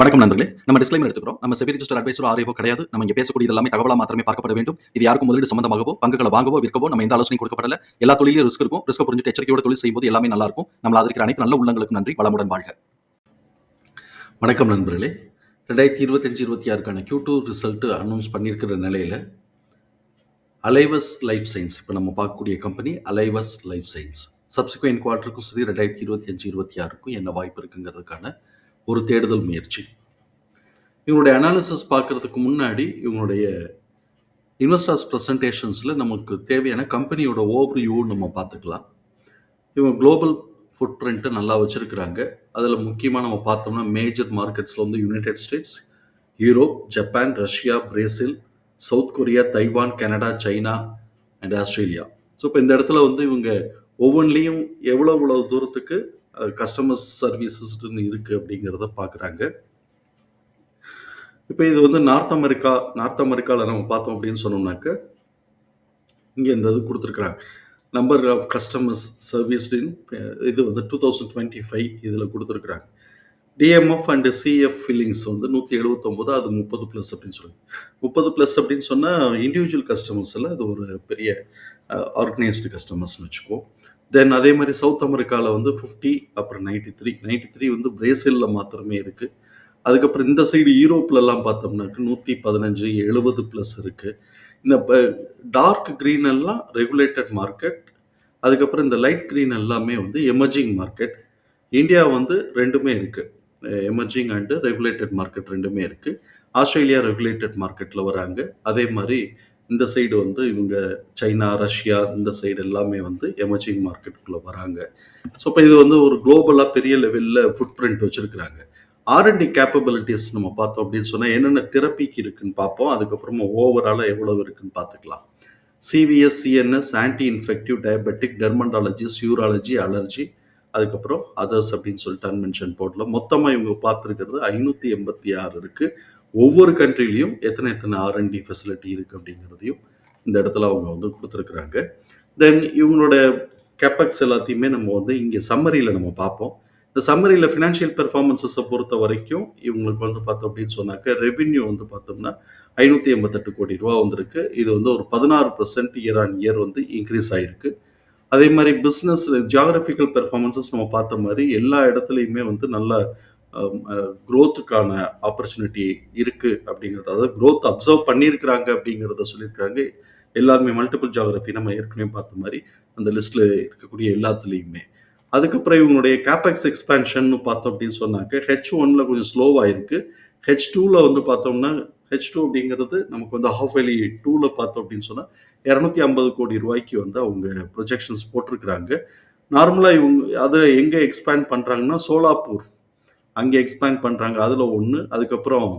வணக்கம் நண்பர்களே. நம்ம டிஸ்க்ளைமர் எடுத்துக்கிறோம். நம்ம செபி ரிஜிஸ்டர் அட்வைசர் ஆரியோ கிடையாது. நம்ம இங்கே பேசக்கூடிய எல்லாமே தகவலாக மாத்திரமே பார்க்கப்பட வேண்டும். இது யாருக்கும் முதலீடு சம்பந்தமாகவோ பங்குகளை வாங்கவோ விற்கவோ நம்ம எந்த ஆலோசனை கொடுக்கப்படல. எல்லா தொழிலும் ரிஸ்க் இருக்கும். ரிஸ்க் புரிஞ்சுட்டு எச்சரிக்கையோட தொழில் செய்யும்போது எல்லாமே நல்லா இருக்கும். நம்ம அதற்கு அனைத்து நல்ல உள்ளங்களுக்கு நன்றி. வளமுடன் வாழ்க. வணக்கம் நண்பர்களே. ரெண்டாயிரத்தி இருபத்தஞ்சி இருபத்தி ஆறுக்கான கியூ டூ ரிசல்ட்டு அனௌன்ஸ் பண்ணியிருக்கிற நிலையில் அலைவஸ் லைஃப் சயின்ஸ் இப்போ நம்ம பார்க்கக்கூடிய company Alivus life science subsequent குவார்ட்டருக்கும் சரி ரெண்டாயிரத்தி இருபத்தி அஞ்சு இருபத்தி ஆறுக்கும் என்ன வாய்ப்பு இருக்குங்கிறதுக்கான ஒரு தேடுதல் முயற்சி. இவங்களுடைய அனாலிசிஸ் பார்க்கறதுக்கு முன்னாடி இவங்களுடைய இன்வெஸ்டர்ஸ் ப்ரெசன்டேஷன்ஸில் நமக்கு தேவையான கம்பெனியோட ஓவர்வியூ நம்ம பார்த்துக்கலாம். இவங்க குளோபல் ஃபுட் பிரிண்ட்டை நல்லா வச்சுருக்கிறாங்க. அதில் முக்கியமாக நம்ம பார்த்தோம்னா மேஜர் மார்க்கெட்ஸில் வந்து United States Europe Japan Russia Brazil South Korea Taiwan Canada China and Australia so இப்போ இந்த இடத்துல வந்து இவங்க ஒவ்வொன்றிலையும் எவ்வளோ எவ்வளோ தூரத்துக்கு கஸ்டமர் சர்வீசஸ்ன்னு இருக்குது அப்படிங்கிறத பார்க்குறாங்க இப்போ இது வந்து நார்த் அமெரிக்கா நார்த் அமெரிக்காவில் நம்ம பார்த்தோம் அப்படின்னு சொன்னோம்னாக்க இங்கே இந்த இது கொடுத்துருக்குறாங்க. நம்பர் ஆஃப் கஸ்டமர்ஸ் சர்வீஸ்டின் இது வந்து டூ தௌசண்ட் டுவெண்ட்டி ஃபைவ் இதில் கொடுத்துருக்குறாங்க. டிஎம்எஃப் அண்ட் சிஎஃப் ஃபில்லிங்ஸ் வந்து நூற்றி எழுபத்தொம்போது அது முப்பது ப்ளஸ் அப்படின்னு சொல்லுங்க. முப்பது ப்ளஸ் அப்படின்னு சொன்னால் இண்டிவிஜுவல் கஸ்டமர்ஸில் அது ஒரு பெரிய ஆர்கனைஸ்டு கஸ்டமர்ஸ்னு வச்சுக்குவோம். தென் அதே மாதிரி சவுத் அமெரிக்காவில் வந்து ஃபிஃப்டி அப்புறம் நைன்டி த்ரீ நைன்டி த்ரீ வந்து பிரேசிலில் மாத்திரமே இருக்குது அதுக்கப்புறம் இந்த சைடு யூரோப்லலாம் பார்த்தோம்னாக்க நூற்றி பதினஞ்சு எழுபது ப்ளஸ் இருக்குது இந்த டார்க் க்ரீன் எல்லாம் ரெகுலேட்டட் மார்க்கெட் அதுக்கப்புறம் இந்த லைட் க்ரீன் எல்லாமே வந்து எமர்ஜிங் மார்க்கெட் இந்தியா வந்து ரெண்டுமே இருக்குது எமர்ஜிங் அண்டு ரெகுலேட்டட் மார்க்கெட் ரெண்டுமே இருக்குது ஆஸ்திரேலியா ரெகுலேட்டட் மார்க்கெட்டில் வராங்க. அதே மாதிரி இந்த சைடு வந்து இவங்க சைனா ரஷ்யா இந்த சைடு எல்லாமே வந்து எமர்ஜிங் மார்க்கெட்டுக்குள்ளே வராங்க. ஸோ இப்போ இது வந்து ஒரு குளோபலாக பெரிய லெவலில் ஃபுட் பிரிண்ட் வச்சுருக்கிறாங்க. ஆர்என்டி கேப்பபிலிட்டிஸ் நம்ம பார்த்தோம் அப்படின்னு சொன்னால் என்னென்ன தெரப்பிக்கு இருக்குன்னு பார்ப்போம். அதுக்கப்புறமா ஓவராலாக எவ்வளவு இருக்குன்னு பார்த்துக்கலாம். CVS CNS anti infective diabetic dermatology neurology allergy அதுக்கப்புறம் அதர்ஸ் அப்படின்னு சொல்லிட்டு அன்மென்ஷன் போர்டில் மொத்தமாக இவங்க பார்த்துருக்கிறது ஐநூற்றி எண்பத்தி ஆறு இருக்குது ஒவ்வொரு கண்ட்ரிலையும் எத்தனை எத்தனை ஆர்என்டி ஃபெசிலிட்டி இருக்குது அப்படிங்கிறதையும் இந்த இடத்துல அவங்க வந்து கொடுத்துருக்குறாங்க. தென் இவங்களோட கேப்பக்ஸ் எல்லாத்தையுமே நம்ம வந்து இங்கே சம்மரியில் நம்ம பார்ப்போம். இந்த சம்மரியில் ஃபினான்ஷியல் பெர்ஃபார்மன்ஸஸை பொறுத்த வரைக்கும் இவங்களுக்கு வந்து பார்த்தோம் அப்படின்னு சொன்னாக்க ரெவின்யூ வந்து பார்த்தோம்னா ஐநூற்றி எண்பத்தெட்டு கோடி ரூபா வந்திருக்கு. இது வந்து ஒரு பதினாறு பர்சன்ட் இயர் ஆன் இயர் வந்து இன்க்ரீஸ் ஆகிருக்கு அதே மாதிரி பிஸ்னஸ் ஜியாகிரபிக்கல் பெர்ஃபார்மன்ஸஸ் நம்ம பார்த்த மாதிரி எல்லா இடத்துலையுமே வந்து நல்ல க்ரோத்துக்கான ஆப்பர்ச்சுனிட்டி இருக்குது அப்படிங்கிறது அதாவது க்ரோத் அப்சர்வ் பண்ணியிருக்கிறாங்க அப்படிங்கிறத சொல்லியிருக்கிறாங்க. எல்லாருமே மல்டிபிள் ஜாகிரஃபி நம்ம ஏற்கனவே பார்த்த மாதிரி அந்த லிஸ்ட்டில் இருக்கக்கூடிய எல்லாத்துலேயுமே. அதுக்கப்புறம் இவங்களுடைய கேபெக்ஸ் எக்ஸ்பேன்ஷன் பார்த்தோம் அப்படின்னு சொன்னாக்க ஹெச் ஒன்ல கொஞ்சம் ஸ்லோவாக இருக்குது ஹெச் டூவில் வந்து பார்த்தோம்னா ஹெச் டூ அப்படிங்கிறது நமக்கு வந்து ஹாஃப் வேலி டூவில் பார்த்தோம் அப்படின்னு சொன்னால் இரநூத்தி ஐம்பது கோடி ரூபாய்க்கு வந்து அவங்க ப்ரொஜெக்ஷன்ஸ் போட்டிருக்கிறாங்க. நார்மலாக இவங்க அதை எங்கே எக்ஸ்பேண்ட் பண்ணுறாங்கன்னா சோலாப்பூர் அங்கே எக்ஸ்பேண்ட் பண்ணுறாங்க அதில் ஒன்று அதுக்கப்புறம்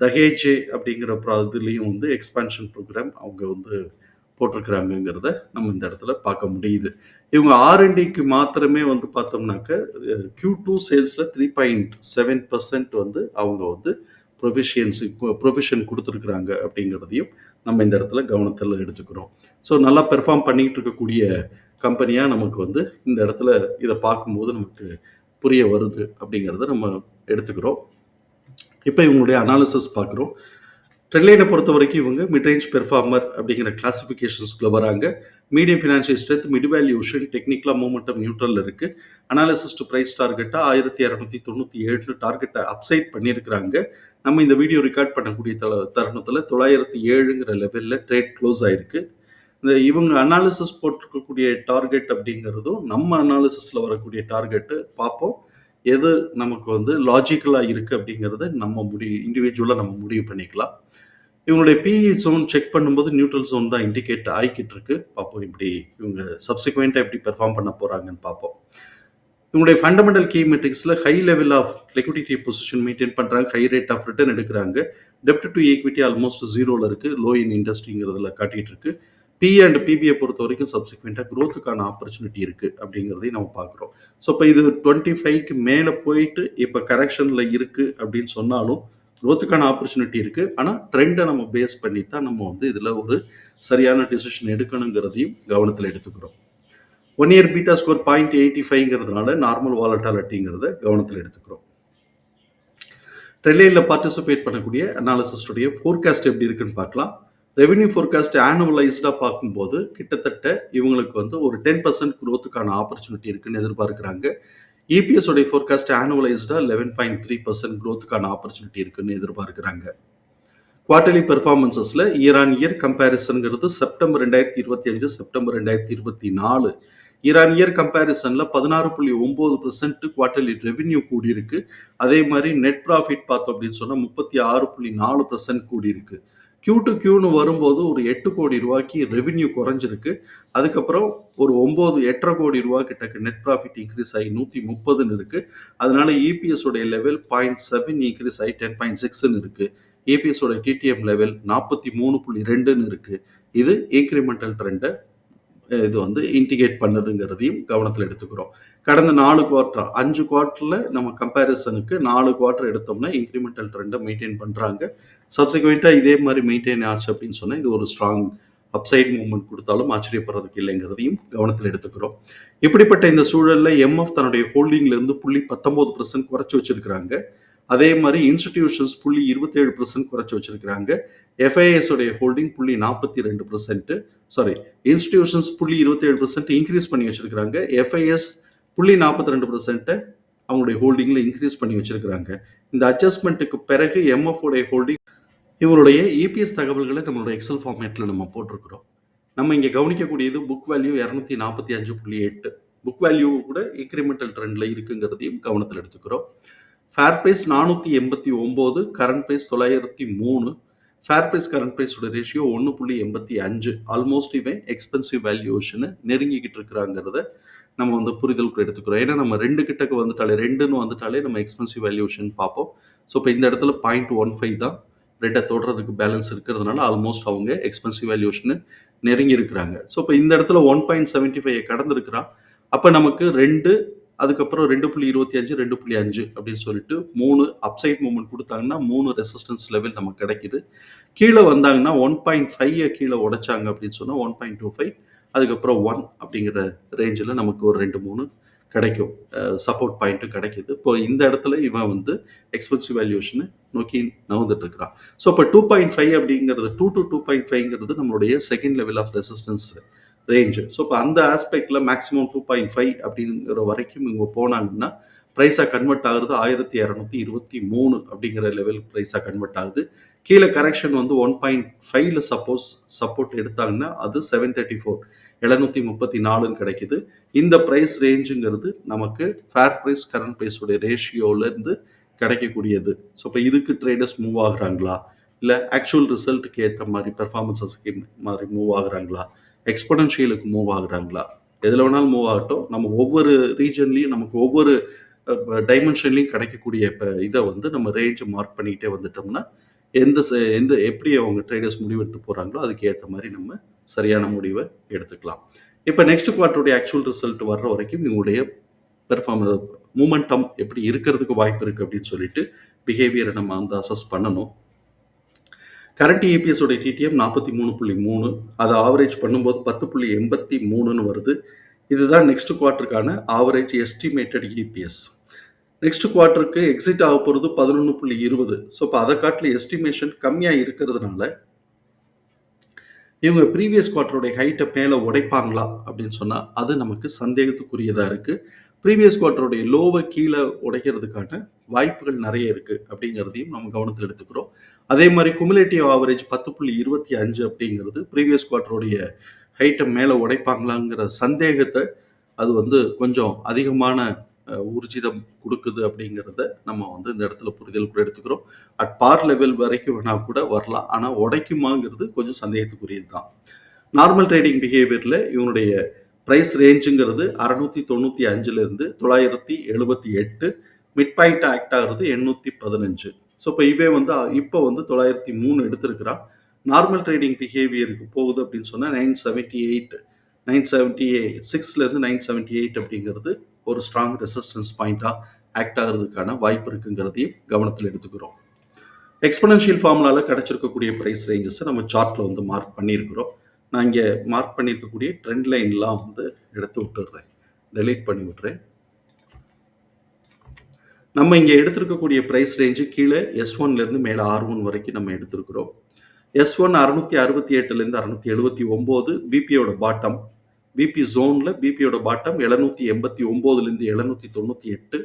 தஹேஜே அப்படிங்கிற இதுலேயும் வந்து எக்ஸ்பேன்ஷன் ப்ரோக்ராம் அவங்க வந்து போட்டிருக்கிறாங்கங்கிறத நம்ம இந்த இடத்துல பார்க்க முடியுது. இவங்க ஆர்என்டிக்கு மாத்திரமே வந்து பார்த்தோம்னாக்க கியூ டூ சேல்ஸில் த்ரீ பாயிண்ட் செவன் பர்சன்ட் வந்து அவங்க வந்து ப்ரொஃபிஷியன்சி ப்ரொஃபிஷன் கொடுத்துருக்குறாங்க அப்படிங்கிறதையும் நம்ம இந்த இடத்துல கவனத்தில் எடுத்துக்கிறோம். ஸோ நல்லா பெர்ஃபார்ம் பண்ணிக்கிட்டு இருக்கக்கூடிய கம்பெனியாக நமக்கு வந்து இந்த இடத்துல இதை பார்க்கும்போது நமக்கு புரிய வருது அப்படிங்கிறத நம்ம எடுத்துக்கிறோம். இப்போ இவங்களுடைய அனாலிசிஸ் பார்க்குறோம். ட்ரெட்லைனை பொறுத்த வரைக்கும் இவங்க மிட்ரேஞ்ச் பெர்ஃபார்மர் அப்படிங்கிற கிளாஸிஃபிகேஷன்ஸ்குள்ளே வராங்க. Medium financial strength mid valuation டெக்னிக்கலாக மூமெண்டம் நியூட்ரல் இருக்குது அனாலிசிஸ் டு ப்ரைஸ் டார்கெட்டாக ஆயிரத்தி இரநூத்தி தொண்ணூற்றி ஏழுன்னு டார்கெட்டை அப்சைட் பண்ணியிருக்கிறாங்க. நம்ம இந்த வீடியோ ரெக்கார்ட் பண்ணக்கூடிய தருணத்தில் தொள்ளாயிரத்தி ஏழுங்கிற லெவலில் ட்ரேட் க்ளோஸ் ஆயிருக்கு. இந்த இவங்க அனாலிசிஸ் போட்டிருக்கக்கூடிய டார்கெட் அப்படிங்கிறதும் நம்ம அனாலிசிஸில் வரக்கூடிய டார்கெட்டு பார்ப்போம். எது நமக்கு வந்து லாஜிக்கலாக இருக்குது அப்படிங்கிறத நம்ம முடிவு இண்டிவிஜுவலாக நம்ம முடிவு பண்ணிக்கலாம். இவங்களுடைய பிஇ ஜோன் செக் பண்ணும்போது நியூட்ரல் ஜோன் தான் இண்டிகேட் ஆகிக்கிட்டு இருக்கு. பார்ப்போம் இப்படி இவங்க சப்சிக்வெண்ட்டாக எப்படி பெர்ஃபார்ம் பண்ண போகிறாங்கன்னு பார்ப்போம். இவங்களுடைய fundamental key மெட்ரிக்ஸில் high level of liquidity position maintain பண்ணுறாங்க ஹை ரேட் ஆஃப் ரிட்டர்ன் எடுக்கிறாங்க. டெப்ட் டு ஈக்விட்டி ஆல்மோஸ்ட் ஜீரோவில் இருக்குது லோ இன் இண்டஸ்ட்ரிங்கிறதுல காட்டிகிட்டு இருக்குது பி அண்ட் பிபியை பொறுத்த வரைக்கும் சப்சிக்வெண்ட்டாக க்ரோத்துக்கான ஆப்பர்ச்சுனிட்டி இருக்குது அப்படிங்கிறதையும் நம்ம பார்க்குறோம். ஸோ இப்போ இது டுவெண்ட்டி ஃபைவ்க்கு மேலே போயிட்டு இப்போ கரெக்ஷனில் இருக்குது அப்படின்னு சொன்னாலும் க்ரோத்துக்கான ஆப்பர்ச்சுனிட்டி இருக்குது ஆனால் ட்ரெண்டை நம்ம பேஸ் பண்ணி தான் நம்ம வந்து இதில் ஒரு சரியான டிசிஷன் எடுக்கணுங்கிறதையும் கவனத்தில் எடுத்துக்கிறோம். One year beta score point eighty ஃபைவ்ங்கிறதுனால normal வாலட்டாலிட்டிங்கிறத கவனத்தில் எடுத்துக்கிறோம். ட்ரெலைனில் பார்ட்டிசிபேட் பண்ணக்கூடிய அனாலிசிஸ்டுடைய ஃபோர்காஸ்ட் எப்படி இருக்குன்னு பார்க்கலாம். ரெவென்யூ ஃபோர்காஸ்ட் ஆனுவலைஸ்டாக பார்க்கும்போது கிட்டத்தட்ட இவங்களுக்கு வந்து ஒரு டென் பர்சன்ட் க்ரோத்துக்கான ஆப்பர்ச்சுனிட்டி இருக்குன்னு எதிர்பார்க்குறாங்க. இபிஎஸ் உடைய ஃபோர்காஸ்ட் ஆனுவலைஸ்டாக லெவன் பாயிண்ட் த்ரீ பர்சன்ட் க்ரோத்துக்கான ஆப்பர்ச்சுனிட்டி இருக்குன்னு எதிர்பார்க்குறாங்க. குவார்டர்லி பெர்ஃபார்மன்சஸில் இயர் ஆன் இயர் கம்பேரிசனுங்கிறது செப்டம்பர் ரெண்டாயிரத்தி இருபத்தி அஞ்சு செப்டம்பர் ரெண்டாயிரத்தி இருபத்தி நாலு. இயர் ஆன் இயர் கம்பேரிசனில் பதினாறு புள்ளி ஒம்பது பர்சன்ட் குவார்டர்லி ரெவென்யூ கூடியிருக்கு. அதே மாதிரி நெட் ப்ராஃபிட் பார்த்தோம் அப்படின்னு சொன்னால் முப்பத்தி ஆறு புள்ளி நாலு பர்சன்ட் கூடியிருக்கு. கியூ டு கியூன்னு வரும்போது ஒரு எட்டு கோடி ரூபாய்க்கு ரெவின்யூ குறைஞ்சிருக்கு. அதுக்கப்புறம் ஒரு ஒம்பது எட்டரை கோடி ரூபா கிட்டக்கு நெட் ப்ராஃபிட் இன்க்ரீஸ் ஆகி நூற்றி முப்பதுன்னு இருக்குது அதனால இபிஎஸ் உடைய லெவல் பாயிண்ட் செவன் இன்க்ரீஸ் ஆகி டென் பாயிண்ட் சிக்ஸ்ன்னு இருக்குது ஏபிஎஸ் உடைய டிடிஎம் லெவல் நாற்பத்தி மூணு புள்ளி ரெண்டுன்னு இருக்குது இது இன்க்ரிமெண்டல் ட்ரெண்டை இது வந்து இன்டிகேட் பண்ணுதுங்கிறதையும் கவனத்தில் எடுத்துக்கிறோம். கடந்த நாலு குவார்ட்டர் அஞ்சு குவார்ட்டரில் நம்ம கம்பேரிசனுக்கு நாலு குவார்ட்டர் எடுத்தோம்னா இன்க்ரிமெண்டல் ட்ரெண்டை மெயின்டைன் பண்ணுறாங்க சப்சிக்வெண்ட்டாக இதே மாதிரி மெயின்டைன் ஆச்சு அப்படின்னு சொன்னால் இது ஒரு ஸ்ட்ராங் அப்சைட் மூவ்மெண்ட் கொடுத்தாலும் ஆச்சரியப்படுறதுக்கு இல்லைங்கிறதையும் கவனத்தில் எடுத்துக்கிறோம். இப்படிப்பட்ட இந்த சூழலில் எம்எஃப் தன்னுடைய ஹோல்டிங்லேருந்து புள்ளி பத்தொம்போது பர்சன்ட் குறைச்சி வச்சிருக்கிறாங்க. அதே மாதிரி இன்ஸ்டிடியூஷன்ஸ் புள்ளி இருபத்தேழு பர்சன்ட் குறைச்சி வச்சிருக்கிறாங்க. எஃப்ஐஎஸ் உடைய ஹோல்டிங் புள்ளி நாற்பத்தி ரெண்டு பர்சன்ட் சாரி இன்ஸ்டிடியூஷன்ஸ் புள்ளி இருபத்தேழு பர்சன்ட் இன்க்ரீஸ் பண்ணி வச்சிருக்கிறாங்க. எஃப்ஐஎஸ் புள்ளி நாற்பத்தி ரெண்டு பர்சன்ட்டை அவங்களுடைய ஹோல்டிங்கில் இன்க்ரீஸ் பண்ணி வச்சிருக்கிறாங்க. இந்த அட்ஜஸ்ட்மெண்ட்டுக்கு பிறகு எம்எஃப் உடைய ஹோல்டிங் இவருடைய இபிஎஸ் தகவல்களை நம்மளோட எக்ஸல் ஃபார்மேட்டில் நம்ம போட்டிருக்கிறோம். நம்ம இங்கே கவனிக்கக்கூடியது புக் வேல்யூ இரநூத்தி நாற்பத்தி அஞ்சு புள்ளி எட்டு. புக் வேல்யூ கூட இன்க்ரிமெண்டல் ட்ரெண்டில் இருக்குங்கிறதையும் கவனத்தில் எடுத்துக்கிறோம். ஃபேர் ப்ரைஸ் நானூற்றி எண்பத்தி ஒம்பது கரண்ட் ப்ரைஸ் தொள்ளாயிரத்தி மூணு. ஃபேர் ப்ரைஸ் கரண்ட் ப்ரைஸோட ரேஷியோ ஒன்று புள்ளி எண்பத்தி அஞ்சு. ஆல்மோஸ்ட் இவன் எக்ஸ்பென்சிவ் வேல்யூஷனு நெருங்கிக்கிட்டு இருக்கிறாங்கிறத நம்ம வந்து புரிதலுக்கு எடுத்துக்கிறோம். ஏன்னா நம்ம ரெண்டு கிட்டக்கு வந்துட்டாலே ரெண்டுன்னு வந்துட்டாலே நம்ம எக்ஸ்பென்சிவ் வேல்யூஷன் பார்ப்போம். ஸோ இப்போ இந்த இடத்துல பாயிண்ட் ஒன் ஃபைவ் தான். ரெண்டை தொடுறதுக்கு பேலன்ஸ் இருக்கிறதுனால ஆல்மோஸ்ட் அவங்க எக்ஸ்பென்சிவ் வேல்யூஷனு நெருங்கி இருக்கிறாங்க ஸோ இப்போ இந்த இடத்துல ஒன் பாயிண்ட் செவன்ட்டி ஃபைவ் கடந்திருக்கிறான். அப்போ நமக்கு ரெண்டு அதுக்கப்புறம் ரெண்டு புள்ளி இருபத்தி அஞ்சு ரெண்டு புள்ளி அஞ்சு அப்படின்னு சொல்லிட்டு மூணு அப்சைட் மூமெண்ட் கொடுத்தாங்கன்னா மூணு ரெசிஸ்டன்ஸ் லெவல் நமக்கு கிடைக்குது. கீழே வந்தாங்கன்னா ஒன் பாயிண்ட் ஃபைவ் கீழே உடைச்சாங்க அப்படின்னு சொன்னால் ஒன் பாயிண்ட் டூ ஃபைவ் அதுக்கப்புறம் ஒன் அப்படிங்கிற ரேஞ்சில் நமக்கு ஒரு ரெண்டு மூணு கிடைக்கும். சப்போர்ட் பாயிண்ட்டும் கிடைக்குது. இப்போ இந்த இடத்துல இவன் வந்து எக்ஸ்பென்சிவ் வேல்யூஷனை நோக்கி நகர்ந்துட்டு இருக்கிறான். ஸோ இப்போ டூ பாயிண்ட் ஃபைவ் அப்படிங்கிறது டூ டு டூ பாயிண்ட் ஃபைவ்ங்கிறது நம்மளுடைய second level of resistance range so இப்போ அந்த ஆஸ்பெக்டில் மேக்ஸிமம் டூ பாயிண்ட் ஃபைவ் அப்படிங்கிற வரைக்கும் இவங்க போனாங்கன்னா ப்ரைஸாக கன்வெர்ட் ஆகுறது ஆயிரத்தி இரநூத்தி இருபத்தி மூணு அப்படிங்கிற லெவல் ப்ரைஸாக கன்வெர்ட் ஆகுது. கீழே கரெக்ஷன் வந்து ஒன் பாயிண்ட் ஃபைவ்ல சப்போஸ் சப்போர்ட் எடுத்தாங்கன்னா அது செவன் தேர்ட்டி ஃபோர் எழுநூற்றி முப்பத்தி நாலுன்னு கிடைக்குது. இந்த ப்ரைஸ் ரேஞ்சுங்கிறது நமக்கு ஃபேர் ப்ரைஸ் கரண்ட் ப்ரைஸோடைய ரேஷியோலேருந்து கிடைக்கக்கூடியது. ஸோ இப்போ இதுக்கு ட்ரேடர்ஸ் மூவ் ஆகுறாங்களா? இல்லை ஆக்சுவல் ரிசல்ட்டுக்கு ஏற்ற மாதிரி பெர்ஃபார்மன்ஸஸ்க்கு மாதிரி மூவ் ஆகுறாங்களா? எக்ஸ்பொடென்ஷியலுக்கு மூவ் ஆகுறாங்களா? எதில் வேணாலும் மூவ் ஆகட்டும். நம்ம ஒவ்வொரு ரீஜன்லேயும் நமக்கு ஒவ்வொரு டைமென்ஷன்லையும் கிடைக்கக்கூடிய இப்போ இதை வந்து நம்ம ரேஞ்சை மார்க் பண்ணிக்கிட்டே வந்துட்டோம்னா எந்த ச- எந்த எப்படி அவங்க ட்ரேடர்ஸ் முடிவெடுத்து போகிறாங்களோ அதுக்கு ஏற்ற மாதிரி நம்ம சரியான முடிவை எடுத்துக்கலாம். இப்போ நெக்ஸ்ட் குவார்ட்டருடைய ஆக்சுவல் ரிசல்ட் வர்ற வரைக்கும் இவங்களுடைய பெர்ஃபார்ம மூமெண்டம் எப்படி இருக்கிறதுக்கு வாய்ப்பு இருக்குது அப்படின்னு சொல்லிட்டு பிஹேவியரை நம்ம வந்து அசஸ் பண்ணணும். கரண்ட் இபிஎஸ் உடைய டிடிஎம் நாற்பத்தி மூணு புள்ளி மூணு அதை ஆவரேஜ் பண்ணும்போது பத்து புள்ளி எண்பத்தி மூணுன்னு வருது. இதுதான் நெக்ஸ்ட் குவார்ட்டருக்கான ஆவரேஜ் எஸ்டிமேட்டட் இபிஎஸ் நெக்ஸ்ட் குவார்ட்டருக்கு எக்ஸிட் ஆக போகிறது பதினொன்று புள்ளி இருபது. ஸோ இப்போ அதை காட்டில் எஸ்டிமேஷன் கம்மியாக இருக்கிறதுனால இவங்க ப்ரீவியஸ் குவார்ட்டருடைய ஹைட்டை மேலே உடைப்பாங்களா அப்படின்னு சொன்னால் அது நமக்கு சந்தேகத்துக்குரியதாக இருக்குது ப்ரீவியஸ் குவார்ட்டருடைய லோவை கீழே உடைக்கிறதுக்கான வாய்ப்புகள் நிறைய இருக்குது அப்படிங்கிறதையும் நம்ம கவனத்தில் எடுத்துக்கிறோம். அதே மாதிரி குமுலேட்டிவ் ஆவரேஜ் பத்து புள்ளி இருபத்தி அஞ்சு அப்படிங்கிறது ப்ரீவியஸ் குவார்ட்டருடைய ஹைட்டை மேலே உடைப்பாங்களாங்கிற சந்தேகத்தை அது வந்து கொஞ்சம் அதிகமான ஊர்ஜிதம் கொடுக்குது அப்படிங்கிறத நம்ம வந்து இந்த இடத்துல புரிதல் கூட எடுத்துக்கிறோம். அட் பார் லெவல் வரைக்கும் வேணால் கூட வரலாம். ஆனால் உடைக்குமாங்கிறது கொஞ்சம் சந்தேகத்துக்குரியது தான் நார்மல் ட்ரேடிங் பிஹேவியரில் இவனுடைய ப்ரைஸ் ரேஞ்சுங்கிறது அறநூற்றி தொண்ணூற்றி அஞ்சுலேருந்து தொள்ளாயிரத்தி எழுபத்தி எட்டு. மிட் பாயிண்ட் ஆக்ட் ஆகிறது எண்ணூற்றி பதினஞ்சு. ஸோ இப்போ இவே வந்து இப்போ வந்து தொள்ளாயிரத்தி மூணு எடுத்திருக்கிறான். நார்மல் ட்ரேடிங் பிஹேவியருக்கு போகுது அப்படின்னு சொன்னால் nine seventy eight nine seventy சிக்ஸ்லேருந்து nine seventy eight அப்படிங்கிறது ஒரு ஸ்ட்ராங் ரெசிஸ்டன்ஸ் பாயிண்ட்டாக ஆக்ட் ஆகிறதுக்கான வாய்ப்பு இருக்குங்கிறதையும் கவனத்தில் எடுத்துக்கிறோம். எக்ஸ்பனன்ஷியல் ஃபார்முலாவில் கிடச்சிருக்கக்கூடிய ப்ரைஸ் ரேஞ்சஸை நம்ம சார்ட்டில் வந்து மார்க் பண்ணியிருக்கிறோம். நான் இங்கே மார்க் பண்ணியிருக்கக்கூடிய ட்ரெண்ட் லைன்லாம் வந்து எடுத்து விட்டுடுறேன். டெலீட் பண்ணி விட்டுறேன். நம்ம இங்கே எடுத்திருக்கக்கூடிய ப்ரைஸ் ரேஞ்சு கீழே எஸ் ஒன்லேருந்து மேலே ஆர் ஒன் வரைக்கும் நம்ம எடுத்திருக்கிறோம். எஸ் ஒன் அறுநூத்தி அறுபத்தி எட்டுலேருந்து அறுநூத்தி எழுபத்தி ஒம்பது பிபியோட பாட்டம் பிபி ஜோனில் பிபியோட பாட்டம் எழுநூத்தி எண்பத்தி ஒம்போதுலேருந்து எழுநூத்தி தொண்ணூற்றி எட்டு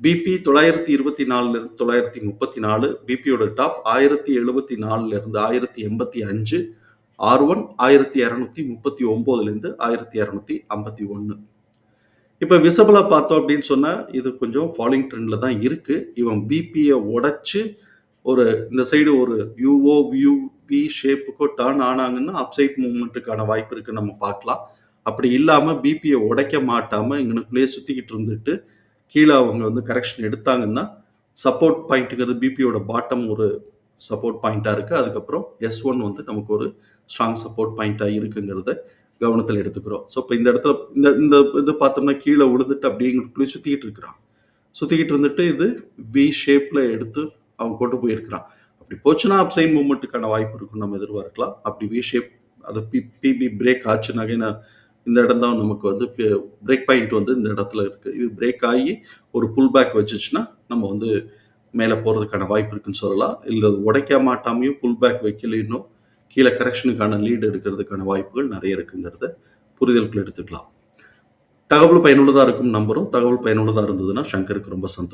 பிபி தொள்ளாயிரத்தி இருபத்தி நாலுலேருந்து தொள்ளாயிரத்தி முப்பத்தி நாலு பிபியோட டாப் ஆயிரத்தி எழுபத்தி நாலுலேருந்து ஆயிரத்தி எண்பத்தி அஞ்சு ஆர் ஒன் ஆயிரத்தி இரநூத்தி முப்பத்தி ஒம்போதுலேருந்து ஆயிரத்தி இரநூத்தி ஐம்பத்தி ஒன்று. இப்போ விசபிளாக பார்த்தோம் அப்படின்னு சொன்னால் இது கொஞ்சம் ஃபாலோயிங் ட்ரெண்டில் தான் இருக்குது இவன் பிபியை உடச்சி ஒரு இந்த சைடு ஒரு யூஓ வியூ வி ஷேப்புக்கோ டர்ன் ஆனாங்கன்னா அப்சைட் மூவ்மெண்ட்டுக்கான வாய்ப்பு இருக்குன்னு நம்ம பார்க்கலாம். அப்படி இல்லாமல் பிபியை உடைக்க மாட்டாமல் இங்கனுக்குள்ளேயே சுற்றிக்கிட்டு இருந்துட்டு கீழே அவங்க வந்து கரெக்ஷன் எடுத்தாங்கன்னா சப்போர்ட் பாயிண்ட்டுங்கிறது பிபியோட பாட்டம் ஒரு சப்போர்ட் பாயிண்ட்டாக இருக்குது அதுக்கப்புறம் எஸ் ஒன் வந்து நமக்கு ஒரு ஸ்ட்ராங் சப்போர்ட் பாயிண்ட்டாக இருக்குங்கிறத கவனத்தில் எடுத்துக்கிறோம். ஸோ இப்போ இந்த இடத்துல இந்த இந்த இது பார்த்தோம்னா கீழே விழுந்துட்டு அப்படியே எங்களுக்குள்ளேயே சுற்றிக்கிட்டு இருக்கிறான். சுற்றிக்கிட்டு இருந்துட்டு இது வி ஷேப்பில் எடுத்து அவன் கொண்டு போயிருக்கிறான். அப்படி போச்சுன்னா அப்சைன் மூமெண்ட்டுக்கான வாய்ப்பு இருக்குன்னு நம்ம எதிர்பார்க்கலாம். அப்படி வி ஷேப் அது பி பிபி பிரேக் ஆச்சுனாவே இந்த இடம் தான் நமக்கு வந்து பிரேக் பாயிண்ட் வந்து இந்த இடத்துல இருக்குது இது பிரேக் ஆகி ஒரு புல் பேக் வச்சுச்சுன்னா நம்ம வந்து மேலே போகிறதுக்கான வாய்ப்பு இருக்குன்னு சொல்லலாம். இல்லை உடைக்க மாட்டாமையும் புல் பேக் வைக்கல இன்னும் கீழே கரெக்ஷனுக்கான லீடு எடுக்கிறதுக்கான வாய்ப்புகள் நிறைய இருக்குங்கிறத புரிதல்கள் எடுத்துக்கலாம். தகவல் பயனுள்ளதாக இருக்கும் நம்பரும் தகவல் பயனுள்ளதாக இருந்ததுன்னா சங்கருக்கு ரொம்ப சந்தோஷம்.